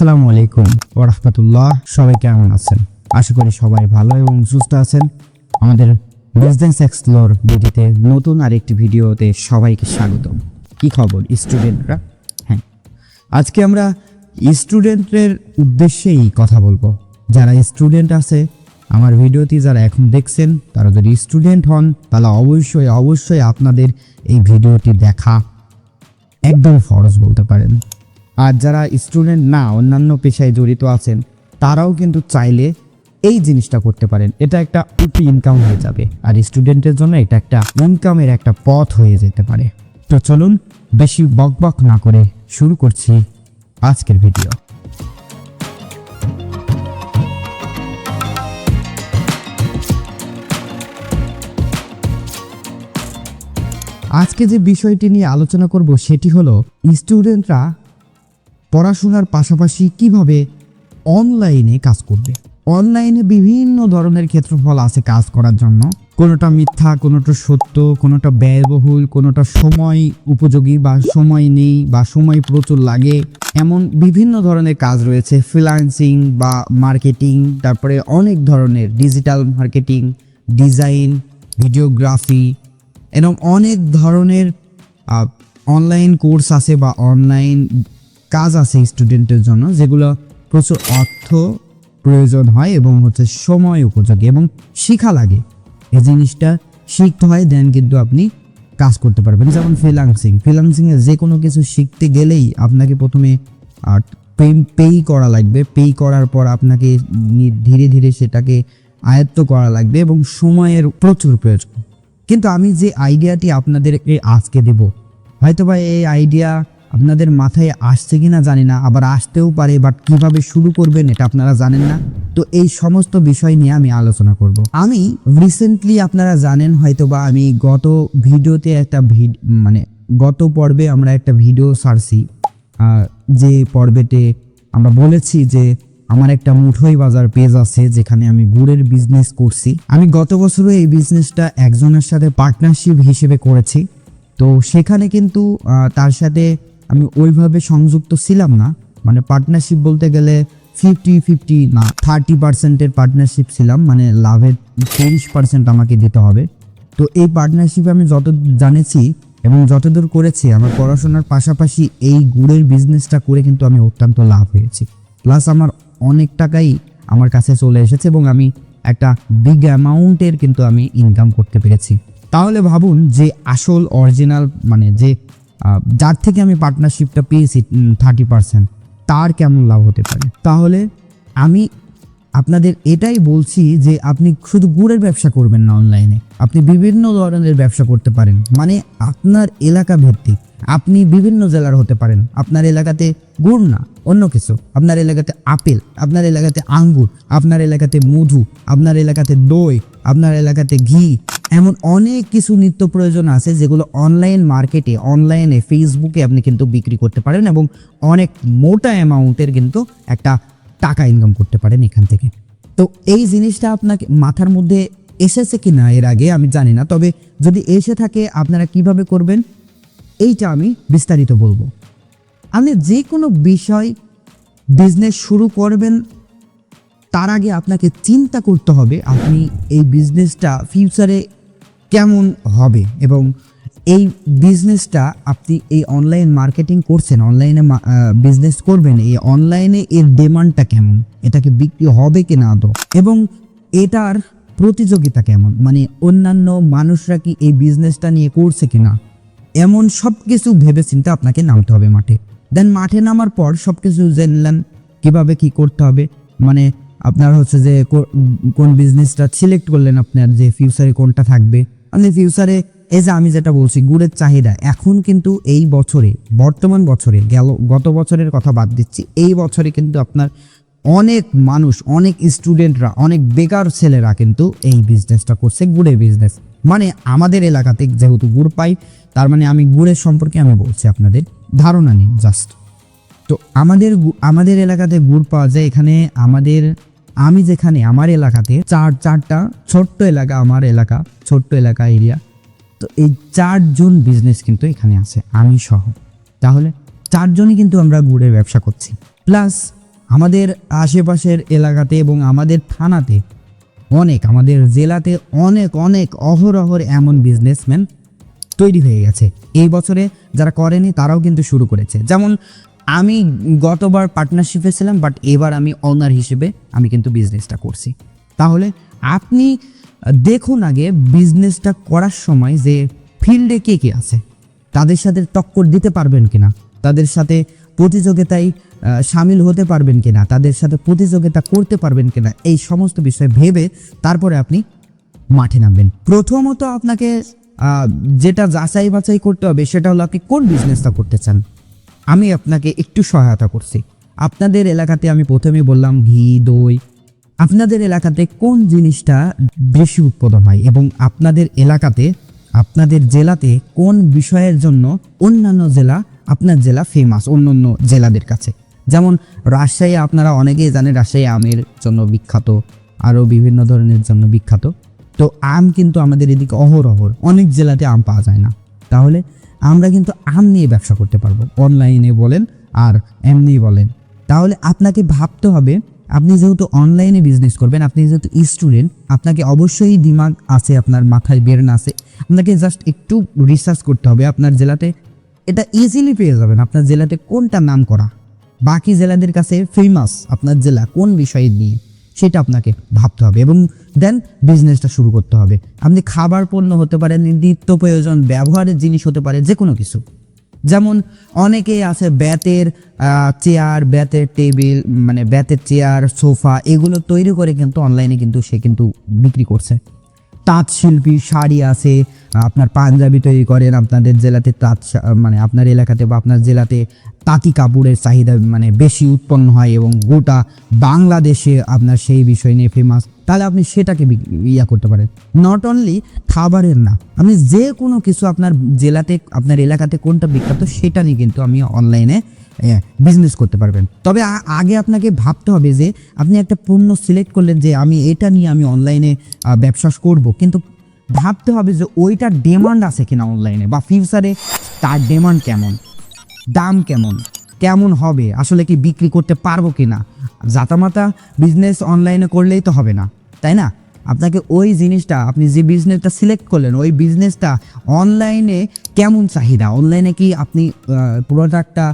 আসসালামু আলাইকুম ওরহমতুল্লাহ সবাই কেমন আছেন? আশা করি সবাই ভালো এবং সুস্থ আছেন। আমাদের বিজনেস এক্সপ্লোর ভিডিওতে নতুন আরেকটি ভিডিওতে সবাইকে স্বাগতম। কি খবর স্টুডেন্টরা হ্যাঁ আজকে আমরা স্টুডেন্টের উদ্দেশ্যেই কথা বলব। যারা স্টুডেন্ট আছে, আমার ভিডিওটি যারা এখন দেখছেন, তারা যদি স্টুডেন্ট হন, তাহলে অবশ্যই অবশ্যই আপনাদের এই ভিডিওটি দেখা একদম ফরজ বলতে পারেন। আর যারা স্টুডেন্ট না, অন্যান্য পেশায় জড়িত আছেন, তারাও কিন্তু চাইলে এই জিনিসটা করতে পারেন। এটা একটা উটি ইনকাম হয়ে যাবে। আর স্টুডেন্টের জন্য এটা একটা ইনকামের একটা পথ হয়ে যেতে পারে। তো চলুন, বেশি বকবক না করে শুরু করছি আজকের ভিডিও আজকে যে বিষয়টি নিয়ে আলোচনা করব, সেটি হলো স্টুডেন্টরা পড়াশোনার পাশাপাশি কীভাবে অনলাইনে কাজ করবে? অনলাইনে বিভিন্ন ধরনের ক্ষেত্রফল আছে কাজ করার জন্য। কোনোটা মিথ্যা, কোনোটা সত্য, কোনোটা ব্যয়বহুল, কোনোটা সময় উপযোগী বা সময় নেই বা সময় প্রচুর লাগে। এমন বিভিন্ন ধরনের কাজ রয়েছে ফ্রিল্যান্সিং বা মার্কেটিং তারপরে অনেক ধরনের ডিজিটাল মার্কেটিং ডিজাইন ভিডিওগ্রাফি এরকম অনেক ধরনের অনলাইন কোর্স আছে বা অনলাইন কাজ আছে স্টুডেন্টের জন্য, যেগুলো প্রচুর অর্থ প্রয়োজন হয় এবং হচ্ছে সময় উপযোগী এবং শেখা লাগে। এই জিনিসটা শিখতে হয় দেন কিন্তু আপনি কাজ করতে পারবেন। যেমন ফ্রিলান্সিং ফ্রিলান্সিংয়ে যে কোনো কিছু শিখতে গেলেই আপনাকে প্রথমে পেই করা লাগবে। পেই করার পর আপনাকে ধীরে ধীরে সেটাকে আয়ত্ত করা লাগবে এবং সময়ের প্রচুর প্রয়োজন। কিন্তু আমি যে আইডিয়াটি আপনাদেরকে আজকে দেব, হয়তোবা এই আইডিয়া আপনাদের মাথায় আসছে কিনা জানি না, আবার আসতেও পারে বাট কীভাবে শুরু করবেন এটা আপনারা জানেন না। তো এই সমস্ত বিষয় নিয়ে আমি আলোচনা করব। আমি রিসেন্টলি আপনারা জানেন হয়তো বা আমি গত ভিডিওতে একটা ভিড মানে গত পর্বে আমরা একটা ভিডিও সারছি যে পর্বেতে আমরা বলেছি যে আমার একটা মুঠোই বাজার পেজ আছে যেখানে আমি গুড়ের বিজনেস করছি। আমি গত বছরও এই বিজনেসটা একজনের সাথে পার্টনারশিপ হিসেবে করেছি। তো সেখানে কিন্তু তার সাথে আমি ওইভাবে সংযুক্ত ছিলাম না। মানে পার্টনারশিপ বলতে গেলে ফিফটি ফিফটি না থার্টি পার্সেন্টের পার্টনারশিপ ছিলাম। মানে লাভের তিরিশ পার্সেন্ট আমাকে দিতে হবে। তো এই পার্টনারশিপ আমি যত জানেছি এবং যতদূর করেছি, আমার পড়াশোনার পাশাপাশি এই গুড়ের বিজনেসটা করে কিন্তু আমি অত্যন্ত লাভ হয়েছি। প্লাস আমার অনেক টাকাই আমার কাছে চলে এসেছে এবং আমি একটা বিগ অ্যামাউন্টের কিন্তু আমি ইনকাম করতে পেরেছি। তাহলে ভাবুন যে আসল অরিজিনাল মানে যে যার থেকে আমি পার্টনারশিপটা পেয়েছি থার্টি পার্সেন্ট তার কেমন লাভ হতে পারে? তাহলে আমি আপনাদের এটাই বলছি যে আপনি শুধু গুড়ের ব্যবসা করবেন না অনলাইনে আপনি বিভিন্ন ধরনের ব্যবসা করতে পারেন। মানে আপনার এলাকা ভিত্তিক। আপনি বিভিন্ন জেলার হতে পারেন। আপনার এলাকাতে গুড় না, অন্য কিছু। আপনার এলাকাতে আপেল, আপনার এলাকাতে আঙ্গুর, আপনার এলাকাতে মধু, আপনার এলাকাতে দই, আপনার এলাকাতে ঘি এমন অনেক কিছু নিত্য প্রয়োজন আছে যেগুলো অনলাইন মার্কেটে অনলাইনে ফেসবুকে আপনি কিন্তু বিক্রি করতে পারেন এবং অনেক মোটা অ্যামাউন্টের কিন্তু একটা টাকা ইনকাম করতে পারেন এখান থেকে। তো এই জিনিসটা আপনাকে মাথার মধ্যে এসেছে কি না এর আগে আমি জানি না, তবে যদি এসে থাকে আপনারা কীভাবে করবেন, এইটা আমি বিস্তারিত বলব। আপনি যে কোনো বিষয় বিজনেস শুরু করবেন, তার আগে আপনাকে চিন্তা করতে হবে আপনি এই বিজনেসটা ফিউচারে কেমন হবে? এবং এই বিজনেসটা আপনি এই অনলাইন মার্কেটিং করছেন অনলাইনে বিজনেস করবেন, এই অনলাইনে এর ডিমান্ডটা কেমন? এটাকে বিক্রি হবে কি না আদৌ এবং এটার প্রতিযোগিতা কেমন? মানে অন্যান্য মানুষরা কি এই বিজনেসটা নিয়ে করছে কি না এমন সব কিছু ভেবে চিন্তে আপনাকে নামতে হবে মাঠে। দেন মাঠে নামার পর সব কিছু জানলেন, কীভাবে কি করতে হবে? মানে আপনার হচ্ছে যে কোন বিজনেসটা সিলেক্ট করলেন আপনার যে ফিউচারে কোনটা থাকবে? আপনি ফিউচারে এই যে আমি যেটা বলছি, গুড়ের চাহিদা, এখন কিন্তু এই বছরে, বর্তমান বছরে, গেল, গত বছরের কথা বাদ দিচ্ছি, এই বছরে কিন্তু আপনার অনেক মানুষ, অনেক স্টুডেন্টরা অনেক বেকার ছেলেরা কিন্তু এই বিজনেসটা করছে, গুড়ের বিজনেস মানে আমাদের এলাকাতে যেহেতু গুড় পাই, তার মানে আমি গুড়ের সম্পর্কে আমি বলছি আপনাদের ধারণা নিন জাস্ট তো আমাদের আমাদের এলাকাতে গুড় পাওয়া যায়, এখানে আমাদের আমি যেখানে আমার এলাকাতে চার, চারটা ছোট্ট এলাকা, আমার এলাকা, ছোট্ট এলাকা এরিয়া তো এই চারজন বিজনেস কিন্তু এখানে আছে, আমি সহ। তাহলে চারজনই কিন্তু আমরা গুড়ের ব্যবসা করছি। প্লাস আমাদের আশেপাশের এলাকাতে এবং আমাদের থানাতে অনেক, আমাদের জেলাতে অনেক অনেক অহরহর এমন বিজনেসম্যান তৈরি হয়ে গেছে। এই বছরে যারা করেনি তারাও কিন্তু শুরু করেছে। যেমন আমি গতবার পার্টনারশিপে ছিলাম বাট এবার আমি অনার হিসেবে আমি কিন্তু বিজনেসটা করছি। তাহলে আপনি দেখুন আগে বিজনেসটা করার সময় যে ফিল্ডে কে কে আছে, তাদের সাথে টক্কর দিতে পারবেন কিনা, তাদের সাথে প্রতিযোগিতায় সামিল হতে পারবেন কিনা, তাদের সাথে প্রতিযোগিতা করতে পারবেন কিনা, এই সমস্ত বিষয় ভেবে তারপরে আপনি মাঠে নামবেন। প্রথমত আপনাকে যেটা যাচাই বাছাই করতে হবে সেটা হলো আপনি কোন বিজনেসটা করতে চান। আমি আপনাকে একটু সহায়তা করছি। আপনাদের এলাকাতে আমি প্রথমেই বললাম ঘি, দই। আপনাদের এলাকাতে কোন জিনিসটা বেশি উৎপাদন হয় এবং আপনাদের এলাকাতে, আপনাদের জেলাতে কোন বিষয়ের জন্য অন্যান্য জেলা, আপনার জেলা ফেমাস অন্য অন্য জেলাদের কাছে? যেমন রাজশাহী, আপনারা অনেকেই জানেন রাজশাহী আমের জন্য বিখ্যাত, আরও বিভিন্ন ধরনের জন্য বিখ্যাত। তো আম কিন্তু আমাদের এদিকে অহরহর অনেক জেলাতে আম পাওয়া যায় না। তাহলে আমরা কিন্তু আম নিয়ে ব্যবসা করতে পারব। অনলাইনে বলেন আর এমনি বলেন। তাহলে আপনাকে ভাবতে হবে, আপনি যেহেতু অনলাইনে বিজনেস করবেন, আপনি যেহেতু স্টুডেন্ট আপনাকে অবশ্যই দিমাগ আছে, আপনার মাথায় বেরেন আছে। আপনাকে জাস্ট একটু রিসার্চ করতে হবে, আপনার জেলাতে এটা ইজিলি পেয়ে যাবেন, আপনার জেলাতে কোনটা নাম করা বাকি জেলাদের কাছে ফেমাস আপনার জেলা কোন বিষয় নিয়ে, সেটা আপনাকে ভাবতে হবে। এবং দেন বিজনেসটা শুরু করতে হবে। আপনি খাবার পণ্য হতে পারে, নিত্য প্রয়োজন ব্যবহারের জিনিস হতে পারে যে কোনো কিছু। যেমন অনেকেই আছে ব্যাতের চেয়ার ব্যাতের টেবিল মানে ব্যাতের চেয়ার সোফা এগুলো তৈরি করে কিন্তু অনলাইনে কিন্তু সে কিন্তু বিক্রি করছে। তাঁত শিল্পী শাড়ি আছে, আপনার পাঞ্জাবি তৈরি করেন আপনাদের জেলাতে তাঁত মানে আপনার এলাকাতে বা আপনার জেলাতে তাঁতি কাপড়ের চাহিদা মানে বেশি উৎপন্ন হয় এবং গোটা বাংলাদেশে আপনার সেই বিষয় নিয়ে ফেমাস তাহলে আপনি সেটাকে ইয়া করতে পারেন। নট অনলি খাবারের না, আপনি যে কোনো কিছু আপনার জেলাতে, আপনার এলাকাতে কোনটা বিখ্যাত সেটা নিয়ে কিন্তু আমি অনলাইনে বিজনেস করতে পারবেন। তবে আগে আপনাকে ভাবতে হবে যে, আপনি একটা পণ্য সিলেক্ট করলেন যে, আমি এটা নিয়ে আমি অনলাইনে ব্যবসা করব। কিন্তু ভাবতে হবে যে ওইটার ডিমান্ড আছে কিনা অনলাইনে বা ফিউচারে তার ডিমান্ড কেমন, দাম কেমন কেমন হবে, আসলে কি বিক্রি করতে পারব কি না জাতামাতা বিজনেস অনলাইনে করলেই তো হবে না। তাই না? আপনাকে ওই জিনিসটা, আপনি যে বিজনেসটা সিলেক্ট করলেন, ওই বিজনেসটা অনলাইনে কেমন চাহিদা? অনলাইনে কি আপনি প্রোডাক্টটা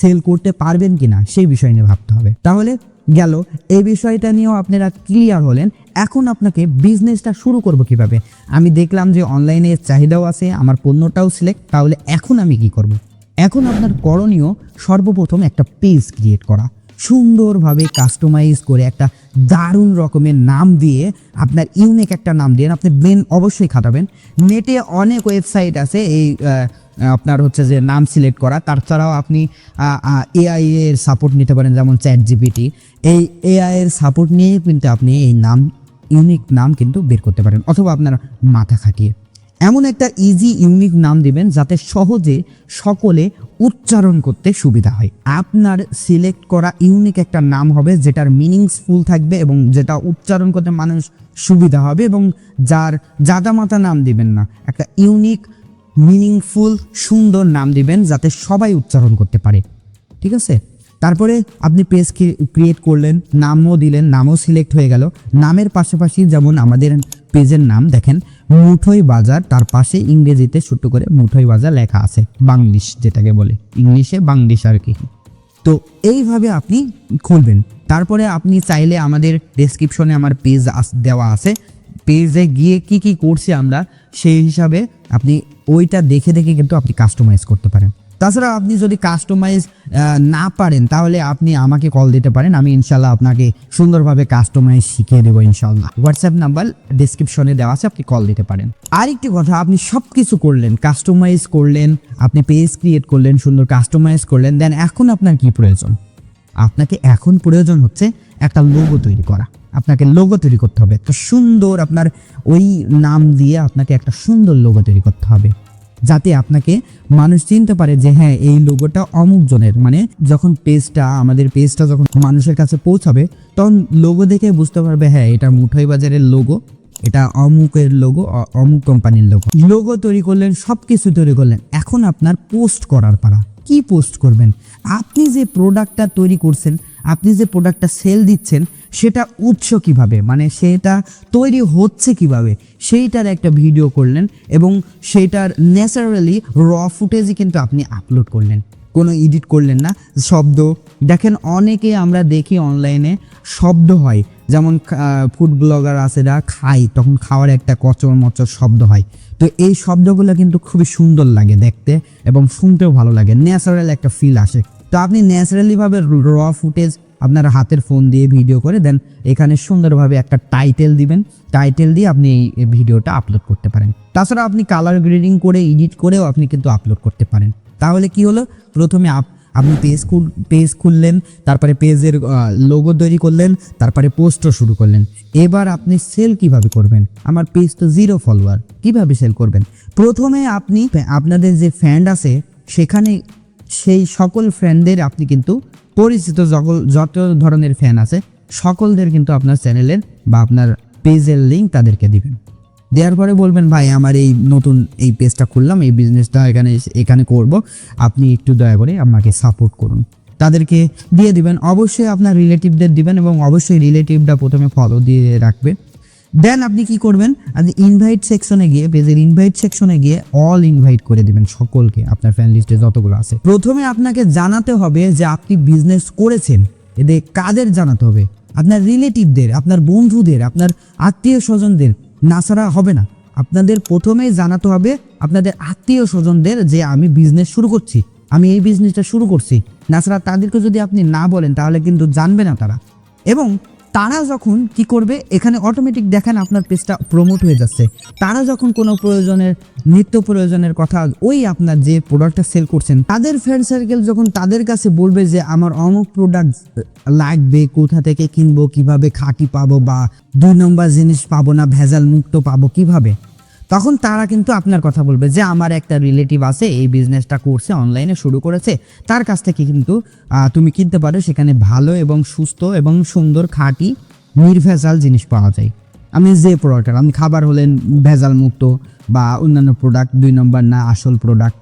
সেল করতে পারবেন কি না সেই বিষয় নিয়ে ভাবতে হবে। তাহলে গেল, এই বিষয়টা নিয়েও আপনারা ক্লিয়ার হলেন। এখন আপনাকে বিজনেসটা শুরু করব কীভাবে? আমি দেখলাম যে অনলাইনে চাহিদাও আছে, আমার পণ্যটাও সিলেক্ট তাহলে এখন আমি কি করব। এখন আপনার করণীয় সর্বপ্রথম একটা পেজ ক্রিয়েট করা। সুন্দরভাবে কাস্টমাইজ করে একটা দারুণ রকমের নাম দিয়ে আপনার ইউনিক একটা নাম দিয়ে আপনি ব্রেন অবশ্যই খাটাবেন। নেটে অনেক ওয়েবসাইট আছে, এই আপনার হচ্ছে যে নাম সিলেক্ট করা। তাছাড়াও আপনি এআই এর সাপোর্ট নিতে পারেন, যেমন চ্যাট জিপিটি এই এআই এর সাপোর্ট নিয়ে কিন্তু আপনি এই নাম ইউনিক নাম কিন্তু বের করতে পারেন, অথবা আপনার মাথা খাটিয়ে। এমন একটা ইজি ইউনিক নাম দিবেন যাতে সহজে সকলে উচ্চারণ করতে সুবিধা হয়। আপনার সিলেক্ট করা ইউনিক একটা নাম হবে, যেটার মিনিংসফুল থাকবে এবং যেটা উচ্চারণ করতে মানুষ সুবিধা হবে এবং যার জাদামাতা নাম দিবেন না, একটা ইউনিক মিনিংফুল সুন্দর নাম দিবেন যাতে সবাই উচ্চারণ করতে পারে। ঠিক আছে? তারপরে আপনি পেজ ক্রিয়েট করলেন, নামও দিলেন, নামও সিলেক্ট হয়ে গেল। নামের পাশাপাশি যেমন আমাদের পেজের নাম দেখেন মুঠোই বাজার, তার পাশে ইংরেজিতে ছোট করে মুঠোই বাজার লেখা আছে, বাংলিশ যেটাকে বলে। ইংলিশে বাংলিশ আর কি। তো এইভাবে আপনি খুলবেন। তারপরে আপনি চাইলে আমাদের ডেসক্রিপশনে আমার পেজ দেওয়া আছে। পেজে গিয়ে কি কি করছি আমরা, সেই হিসাবে আপনি ওইটা দেখে দেখে কিন্তু আপনি কাস্টমাইজ করতে পারেন। তাছাড়া আপনি যদি কাস্টমাইজ না পারেন, তাহলে আপনি আমাকে কল দিতে পারেন, আমি ইনশাল্লাহ আপনাকে সুন্দরভাবে কাস্টমাইজ শিখিয়ে দেবো ইনশাল্লাহ হোয়াটসঅ্যাপ নাম্বার ডিসক্রিপশনে দেওয়া আছে, আপনি কল দিতে পারেন। আরেকটি কথা, আপনি সব কিছু করলেন কাস্টমাইজ করলেন, আপনি পেজ ক্রিয়েট করলেন, সুন্দর কাস্টমাইজ করলেন দেন এখন আপনার কি প্রয়োজন? আপনাকে এখন প্রয়োজন হচ্ছে একটা লোগো তৈরি করা। আপনাকে লোগো তৈরি করতে হবে। একটা সুন্দর আপনার ওই নাম দিয়ে আপনাকে একটা সুন্দর লোগো তৈরি করতে হবে। যাতে আপনাকে মানুষ চিনতে পারে যে হ্যাঁ এই লোগোটা অমুক জনের। মানে যখন পেজটা আমাদের পেজটা যখন মানুষের কাছে পৌঁছাবে, তখন লোগো দেখে বুঝতে পারবে হ্যাঁ এটা মুঠোই বাজারের লোগো এটা অমুকের লোগো অমুক কোম্পানির লোগো লোগো তৈরি করলেন সব কিছু তৈরি করলেন। এখন আপনার পোস্ট করার পালা। কি পোস্ট করবেন? আপনি যে প্রোডাক্টটা তৈরি করছেন, আপনি যে প্রোডাক্টটা সেল দিচ্ছেন সেটা উৎস কীভাবে? মানে সেটা তৈরি হচ্ছে কীভাবে? সেইটার একটা ভিডিও করলেন এবং সেইটার ন্যাচারালি র ফুটেজই কিন্তু আপনি আপলোড করলেন। কোনো এডিট করলেন না। শব্দ, দেখেন অনেকে আমরা দেখি অনলাইনে শব্দ হয়। যেমন ফুড ব্লগার আছে যারা খাই তখন খাওয়ার একটা কচর মচর শব্দ হয়। তো এই শব্দগুলো কিন্তু খুবই সুন্দর লাগে দেখতে এবং শুনতেও ভালো লাগে। ন্যাচারাল একটা ফিল আসে। তো আপনি ন্যাচারালিভাবে র ফুটেজ আপনার হাতের ফোন দিয়ে ভিডিও করে দেন। এখানে সুন্দরভাবে একটা টাইটেল দিবেন। টাইটেল দিয়ে আপনি এই ভিডিওটা আপলোড করতে পারেন। তাছাড়া আপনি কালার গ্রেডিং করে এডিট করেও আপনি কিন্তু আপলোড করতে পারেন। তাহলে কি হলো? প্রথমে আপ আপনি পেজ খুল পেজ খুললেন, তারপরে পেজের লোগো তৈরি করলেন, তারপরে পোস্টও শুরু করলেন। এবার আপনি সেল কীভাবে করবেন? আমার পেজ তো জিরো ফলোয়ার কীভাবে সেল করবেন? প্রথমে আপনি, আপনাদের যে ফ্যান্ড আছে, সেখানে সেই সকল ফ্যানদের আপনি কিন্তু পরিচিত সকল যত ধরনের ফ্যান আছে, সকলদের কিন্তু আপনার চ্যানেলের বা আপনার পেজের লিঙ্ক তাদেরকে দিবেন। দেওয়ার পরে বলবেন, ভাই, আমার এই নতুন এই পেজটা খুললাম, এই বিজনেসটা এখানে এখানে করব। আপনি একটু দয়া করে আমাকে সাপোর্ট করুন। তাদেরকে দিয়ে দিবেন। অবশ্যই আপনার রিলেটিভদের দিবেন এবং অবশ্যই রিলেটিভটা প্রথমে ফলো দিয়ে রাখবে। দেন আপনি কি করবেন? আপনি ইনভাইট সেকশনে গিয়ে পেজের ইনভাইট সেকশনে গিয়ে অল ইনভাইট করে দিবেন সকলকে, আপনার ফ্যান লিস্টে যতগুলো আছে। প্রথমে আপনাকে জানাতে হবে যে আপনি বিজনেস করেছেন। এদের কাদের জানাতে হবে? আপনার রিলেটিভদের আপনার বন্ধুদের, আপনার আত্মীয় স্বজনদের। না ছাড়া হবে না। আপনাদের প্রথমেই জানাতে হবে আপনাদের আত্মীয় স্বজনদের যে আমি বিজনেস শুরু করছি। আমি এই বিজনেসটা শুরু করছি। না ছাড়া তাদেরকে যদি আপনি না বলেন, তাহলে কিন্তু জানবে না তারা। এবং তারা যখন কি করবে, এখানে অটোমেটিক দেখেন আপনার পেজটা প্রমোট হয়ে যাচ্ছে। তারা যখন কোনো প্রয়োজনের, নিত্য প্রয়োজনের কথা, ওই আপনার যে প্রোডাক্টটা সেল করছেন, তাদের ফ্রেন্ড সার্কেল যখন তাদের কাছে বলবে যে, আমার অমুক প্রোডাক্ট লাগবে, কোথা থেকে কিনবো, কীভাবে খাঁটি পাবো বা দুই নম্বর জিনিস পাবো না, ভেজাল মুক্ত পাবো, কীভাবে? তখন তারা কিন্তু আপনার কথা বলবে যে, আমার একটা রিলেটিভ আছে, এই বিজনেসটা করছে অনলাইনে শুরু করেছে। তার কাছ থেকে কিন্তু তুমি কিনতে পারো, সেখানে ভালো এবং সুস্থ এবং সুন্দর, খাঁটি, নির্ভেজাল জিনিস পাওয়া যায়। আমি যে প্রোডাক্ট আমি খাবার হলেন ভেজাল মুক্ত বা অন্যান্য প্রোডাক্ট দুই নম্বর না, আসল প্রোডাক্ট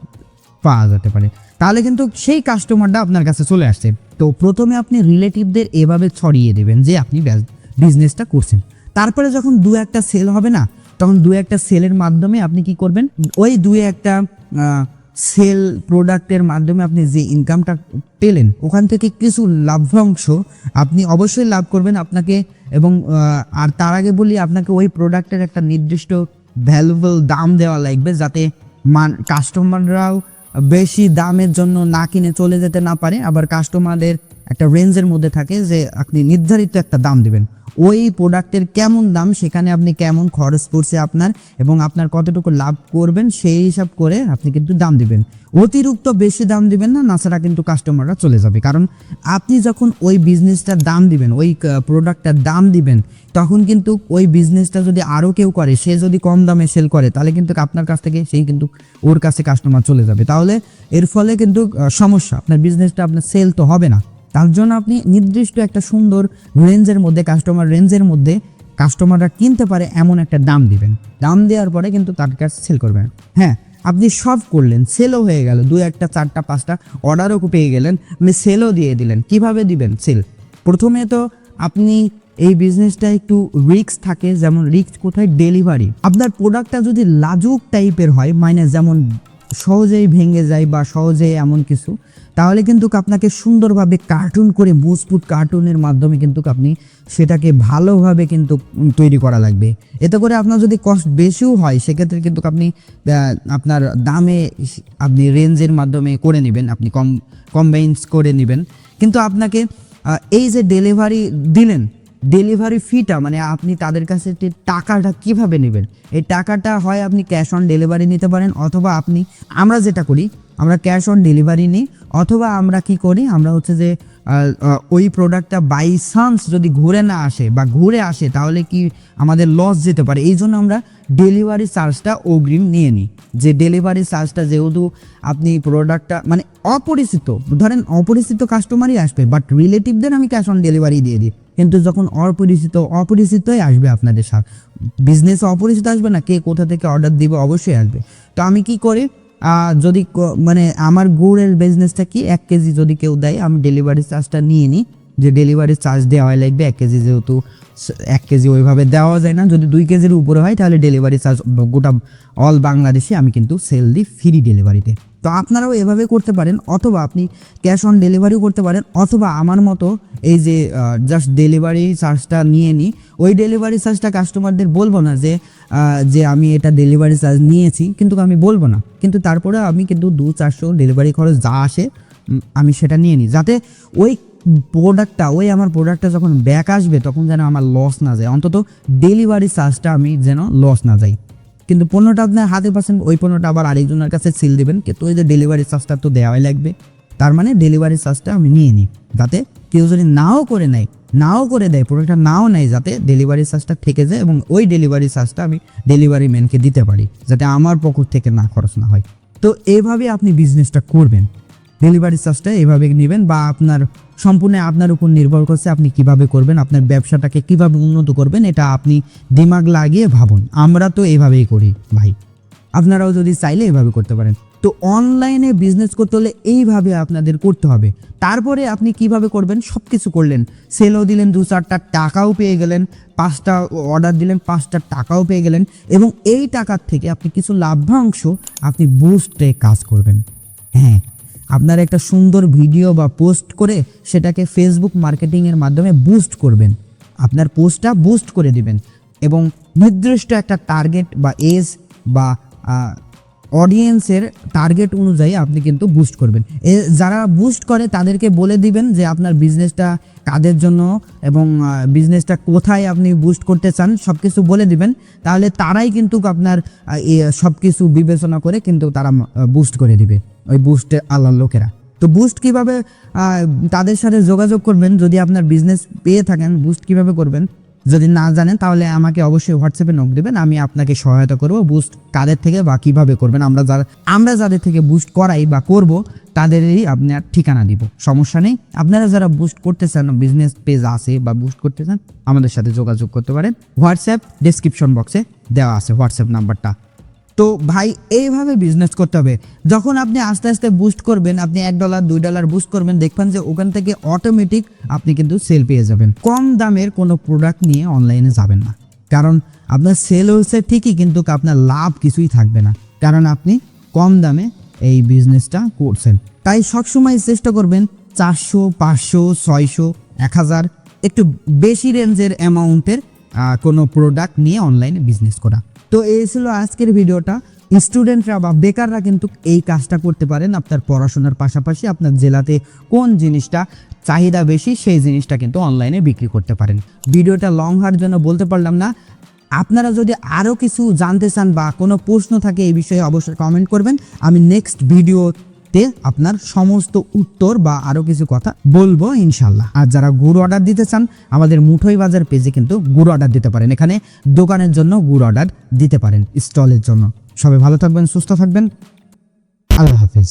পাওয়া যেতে পারে। তাহলে কিন্তু সেই কাস্টমারটা আপনার কাছে চলে আসছে। তো প্রথমে আপনি রিলেটিভদের এভাবে ছড়িয়ে দেবেন যে, আপনি বিজনেসটা করছেন। তারপরে যখন দু একটা সেল হবে না তখন দু একটা সেলের মাধ্যমে আপনি কি করবেন? ওই দু একটা সেল প্রোডাক্টের মাধ্যমে আপনি যে ইনকামটা পেলেন, ওখান থেকে কিছু লাভ্যাংশ আপনি অবশ্যই লাভ করবেন আপনাকে এবং আর তার আগে বলি আপনাকে ওই প্রোডাক্টের একটা নির্দিষ্ট ভ্যালুয়েবল দাম দেওয়া লাগবে যাতে মান কাস্টমাররাও বেশি দামের জন্য না কিনে চলে যেতে না পারে। আবার কাস্টমারদের একটা রেঞ্জের মধ্যে থাকে যে আপনি নির্ধারিত একটা দাম দিবেন। ওই প্রোডাক্টের কেমন দাম, সেখানে আপনি কেমন খরচ পড়ছে আপনার এবং আপনার কতটুকু লাভ করবেন, সেই হিসাব করে আপনি কিন্তু দাম দিবেন। অতিরিক্ত বেশি দাম দিবেন না না ছাড়া কিন্তু কাস্টমাররা চলে যাবে। কারণ আপনি যখন ওই বিজনেসটার দাম দিবেন, ওই প্রোডাক্টটার দাম দিবেন, তখন কিন্তু ওই বিজনেসটা যদি আরও কেউ করে, সে যদি কম দামে সেল করে, তাহলে কিন্তু আপনার কাছ থেকে সেই কিন্তু ওর কাছে কাস্টমার চলে যাবে। তাহলে এর ফলে কিন্তু সমস্যা। আপনার বিজনেসটা আপনার সেল তো হবে না। তার জন্য আপনি নির্দিষ্ট একটা সুন্দর রেঞ্জের মধ্যে কাস্টমার রেঞ্জের মধ্যে কাস্টমাররা কিনতে পারে এমন একটা দাম দিবেন। দাম দেওয়ার পরে কিন্তু তার কাছে সেল করবেন। হ্যাঁ আপনি সব করলেন সেলও হয়ে গেল দু একটা, চারটা, পাঁচটা অর্ডারও পেয়ে গেলেন আপনি সেলও দিয়ে দিলেন। কীভাবে দিবেন? সেল প্রথমে তো আপনি এই বিজনেসটা একটু রিস্ক থাকে, যেমন রিস্ক কোথায়? ডেলিভারি আপনার প্রোডাক্টটা যদি লাজুক টাইপের হয় মানে যেমন সহজেই ভেঙে যায় বা সহজেই এমন কিছু তাহলে কিন্তু আপনাকে সুন্দরভাবে কার্টুন করে মজবুত কার্টুনের মাধ্যমে কিন্তু আপনি সেটাকে ভালোভাবে কিন্তু তৈরি করা লাগবে। এতে করে আপনার যদি কস্ট বেশিও হয়, সেক্ষেত্রে কিন্তু আপনি আপনার দামে আপনি রেঞ্জের মাধ্যমে করে নেবেন, আপনি কম কম্বাইন্স করে নেবেন। কিন্তু আপনাকে এই যে ডেলিভারি দিলেন ডেলিভারি ফিটা মানে আপনি তাদের কাছে টাকাটা কীভাবে নেবেন, এই টাকাটা হয় আপনি ক্যাশ অন ডেলিভারি নিতে পারেন, অথবা আপনি, আমরা যেটা করি, আমরা ক্যাশ অন ডেলিভারি নিই, অথবা আমরা কি করি, আমরা হচ্ছে যে ওই প্রোডাক্টটা বাই চান্স যদি ঘুরে না আসে বা ঘুরে আসে, তাহলে কি আমাদের লস যেতে পারে? এই জন্য আমরা ডেলিভারি চার্জটা অগ্রিম নিয়ে নিই। যে ডেলিভারি চার্জটা যেহেতু আপনি প্রোডাক্টটা মানে অপরিচিত, ধরেন অপরিচিত কাস্টমারই আসবে বাট রিলেটিভদের আমি ক্যাশ অন ডেলিভারি দিয়ে দিই। কিন্তু যখন অপরিচিত, অপরিচিতই আসবে আপনাদের সাথে। বিজনেস অপরিচিত আসবে না, কে কোথা থেকে অর্ডার দিবে অবশ্যই আসবে। তো আমি কি করি? যদি মানে আমার গুড়ের বিজনেসটা কি? এক কেজি যদি কেউ দেয়, আমি ডেলিভারি চার্জটা নিয়ে নিই। যে ডেলিভারি চার্জ দেওয়া লাগবে, এক কেজি যেহেতু এক কেজি ওইভাবে দেওয়া যায় না। যদি দুই কেজির উপরে হয়, তাহলে ডেলিভারি চার্জ গোটা অল বাংলাদেশে আমি কিন্তু সেল দিই ফ্রি ডেলিভারিতে তো আপনারাও এভাবে করতে পারেন, অথবা আপনি ক্যাশ অন ডেলিভারিও করতে পারেন, অথবা আমার মতো এই যে জাস্ট ডেলিভারি চার্জটা নিয়ে নিই ওই ডেলিভারি চার্জটা কাস্টমারদের বলব না যে যে আমি এটা ডেলিভারি চার্জ নিয়েছি, কিন্তু আমি বলব না। কিন্তু তারপরে আমি কিন্তু দু চারশো ডেলিভারি খরচ যা আসে আমি সেটা নিয়ে নিই যাতে ওই প্রোডাক্টটা ওই আমার প্রোডাক্টটা যখন ব্যাক আসবে, তখন যেন আমার লস না যায়। অন্তত ডেলিভারি চার্জটা আমি যেন লস না যাই। কিন্তু পণ্যটা আপনার হাতে পাচ্ছেন, ওই পণ্যটা আবার আরেকজনের কাছে সিল দেবেন কিন্তু ওই যে ডেলিভারি চার্জটা তো দেওয়াই লাগবে। তার মানে ডেলিভারি চার্জটা আমি নিয়ে নিই, যাতে কেউ যদি নাও করে নেয়, নাও করে দেয় প্রোডাক্টটা নাও নেয়, যাতে ডেলিভারি চার্জটা থেকে যায় এবং ওই ডেলিভারি চার্জটা আমি ডেলিভারি ম্যানকে দিতে পারি, যাতে আমার পকেট থেকে না খরচ না হয়। তো এইভাবে আপনি বিজনেসটা করবেন। ডেলিভারি চার্জটা এভাবে নেবেন বা আপনার সম্পূর্ণ আপনার উপর নির্ভর করছে আপনি কীভাবে করবেন, আপনার ব্যবসাটাকে কীভাবে উন্নত করবেন, এটা আপনি দিমাগ লাগিয়ে ভাবুন। আমরা তো এভাবেই করি ভাই। আপনারাও যদি চাইলে এভাবে করতে পারেন। তো অনলাইনে বিজনেস করতে হলে এইভাবে আপনাদের করতে হবে। তারপরে আপনি কীভাবে করবেন সব কিছু করলেন সেলও দিলেন, দু চারটা টাকাও পেয়ে গেলেন, পাঁচটা অর্ডার দিলেন, পাঁচটা টাকাও পেয়ে গেলেন এবং এই টাকার থেকে আপনি কিছু লাভ্যাংশ আপনি বুস্টে কাজ করবেন। হ্যাঁ আপনার একটা সুন্দর ভিডিও বা পোস্ট করে সেটাকে ফেসবুক মার্কেটিংয়ের মাধ্যমে বুস্ট করবেন। আপনার পোস্টটা বুস্ট করে দিবেন এবং নির্দিষ্ট একটা টার্গেট বা এজ বা অডিয়েন্সের টার্গেট অনুযায়ী আপনি কিন্তু বুস্ট করবেন। এ, যারা বুস্ট করে তাদেরকে বলে দিবেন যে আপনার বিজনেসটা কাদের জন্য এবং বিজনেসটা কোথায় আপনি বুস্ট করতে চান সব কিছু বলে দিবেন। তাহলে তারাই কিন্তু আপনার সব কিছু বিবেচনা করে কিন্তু তারা বুস্ট করে দিবে। ওই বুস্টে আল্লাহ লোকেরা। তো বুস্ট কীভাবে তাদের সাথে যোগাযোগ করবেন যদি আপনার বিজনেস পেয়ে থাকেন বুস্ট কীভাবে করবেন? যদি না জানেন, তাহলে আমাকে অবশ্যই হোয়াটসঅ্যাপে নক দেবেন, আমি আপনাকে সহায়তা করব বুস্ট কাদের থেকে বা কীভাবে করবেন, আমরা যারা, আমরা যাদের থেকে বুস্ট করাই বা করব, তাদেরই আপনার ঠিকানা দিব, সমস্যা নেই। আপনারা যারা বুস্ট করতে চান বিজনেস পেজ আছে বা বুস্ট করতে চান, আমাদের সাথে যোগাযোগ করতে পারেন। হোয়াটসঅ্যাপ ডেসক্রিপশন বক্সে দেওয়া আছে হোয়াটসঅ্যাপ নাম্বারটা। তো ভাই, এইভাবে বিজনেস করতে হবে। যখন আপনি আস্তে আস্তে বুস্ট করবেন, আপনি এক ডলার দুই ডলার বুস্ট করবেন, দেখবেন যে ওখান থেকে অটোমেটিক আপনি কিন্তু সেল পেয়ে যাবেন। কম দামের কোনো প্রোডাক্ট নিয়ে অনলাইনে যাবেন না। কারণ আপনার সেল হচ্ছে ঠিকই, কিন্তু আপনার লাভ কিছুই থাকবে না। কারণ আপনি কম দামে এই বিজনেসটা করছেন। তাই সবসময় চেষ্টা করবেন চারশো, পাঁচশো, ছয়শো, এক হাজার, একটু বেশি রেঞ্জের অ্যামাউন্টের কোনো প্রোডাক্ট নিয়ে অনলাইনে বিজনেস করা। তো এই ছিল আজকের ভিডিওটা। স্টুডেন্টরা বা বেকাররা কিন্তু এই কাজটা করতে পারেন আপনার পড়াশোনার পাশাপাশি আপনার জেলাতে কোন জিনিসটা চাহিদা বেশি সেই জিনিসটা কিন্তু অনলাইনে বিক্রি করতে পারেন। ভিডিওটা লং হওয়ার জন্য বলতে পারলাম না। আপনারা যদি আরও কিছু জানতে চান বা কোনো প্রশ্ন থাকে এই বিষয়ে অবশ্যই কমেন্ট করবেন। আমি নেক্সট ভিডিওতে আপনার সমস্ত উত্তর বা আরও কিছু কথা বলব ইনশাল্লাহ আর যারা গুড় অর্ডার দিতে চান, আমাদের মুঠোই বাজার পেজে কিন্তু গুড় অর্ডার দিতে পারেন। এখানে দোকানের জন্য গুড় অর্ডার দিতে পারেন, স্টলের জন্য। সবাই ভালো থাকবেন, সুস্থ থাকবেন। আল্লাহ হাফিজ।